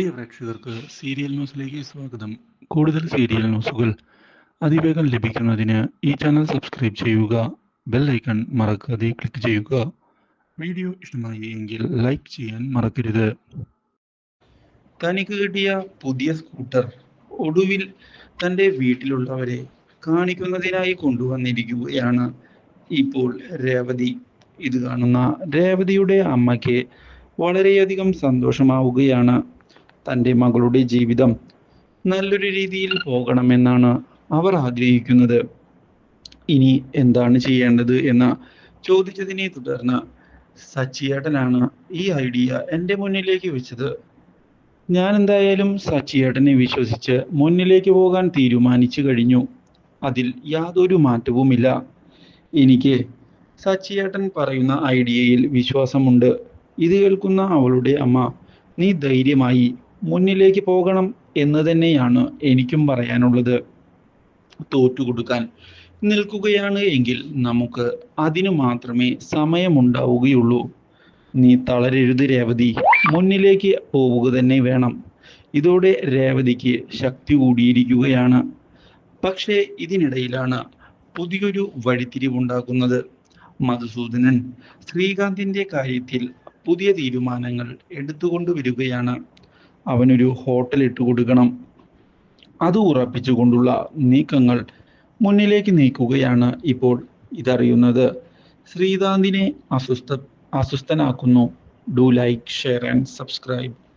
പ്രിയ പ്രേക്ഷകർക്ക് സീരിയൽ ന്യൂസിലേക്ക് സ്വാഗതം. കൂടുതൽ സീരിയൽ ന്യൂസുകൾ അതിവേഗം ലഭിക്കുന്നതിന് ഈ ചാനൽ സബ്സ്ക്രൈബ് ചെയ്യുക ബെൽ ഐക്കൺ മറക്കാതെ ക്ലിക്ക് ചെയ്യുക. വീഡിയോ ഇഷ്ടമായി എങ്കിൽ ലൈക്ക് ചെയ്യാൻ മറക്കരുത്. തനിക്ക് കിട്ടിയ പുതിയ സ്കൂട്ടർ ഒടുവിൽ തന്റെ വീട്ടിലുള്ളവരെ കാണിക്കുന്നതിനായി കൊണ്ടുവന്നിരിക്കുകയാണ് ഇപ്പോൾ രേവതി. ഇത് കാണുന്ന രേവതിയുടെ അമ്മയ്ക്ക് വളരെയധികം സന്തോഷമാവുകയാണ്. തന്റെ മകളുടെ ജീവിതം നല്ലൊരു രീതിയിൽ പോകണമെന്നാണ് അവർ ആഗ്രഹിക്കുന്നത്. ഇനി എന്താണ് ചെയ്യേണ്ടത് എന്ന് ചോദിച്ചതിനെ തുടർന്ന് സച്ചിയേട്ടനാണ് ഈ ഐഡിയ എന്റെ മുന്നിലേക്ക് വെച്ചത്. ഞാൻ എന്തായാലും സച്ചിയേട്ടനെ വിശ്വസിച്ച് മുന്നിലേക്ക് പോകാൻ തീരുമാനിച്ചു കഴിഞ്ഞു. അതിൽ യാതൊരു മാറ്റവുമില്ല. എനിക്ക് സച്ചിയേട്ടൻ പറയുന്ന ഐഡിയയിൽ വിശ്വാസമുണ്ട്. ഇത് കേൾക്കുന്ന അവളുടെ അമ്മ നീ ധൈര്യമായി മുന്നിലേക്ക് പോകണം എന്ന് തന്നെയാണ് എനിക്കും പറയാനുള്ളത്. തോറ്റുകൊടുക്കാൻ നിൽക്കുകയാണ് എങ്കിൽ നമുക്ക് അതിനു മാത്രമേ സമയമുണ്ടാവുകയുള്ളൂ. നീ തളരരുത് രേവതി. മുന്നിലേക്ക് പോവുക തന്നെ വേണം. ഇതോടെ രേവതിക്ക് ശക്തി കൂടിയിരിക്കുകയാണ്. പക്ഷേ ഇതിനിടയിലാണ് പുതിയൊരു വഴിത്തിരിവുണ്ടാക്കുന്നത് മധുസൂദനൻ ശ്രീകാന്തിന്റെ കാര്യത്തിൽ പുതിയ തീരുമാനങ്ങൾ എടുത്തുകൊണ്ടുവരികയാണ്. അവനൊരു ഹോട്ടൽ ഇട്ടുകൊടുക്കണം അത് ഉറപ്പിച്ചുകൊണ്ടുള്ള നീക്കങ്ങൾ മുന്നിലേക്ക് നീക്കുകയാണ് ഇപ്പോൾ ഇതറിയുന്നത്. ശ്രീകാന്തിനെ അസ്വസ്ഥ അസ്വസ്ഥനാക്കുന്നു. Do like share and subscribe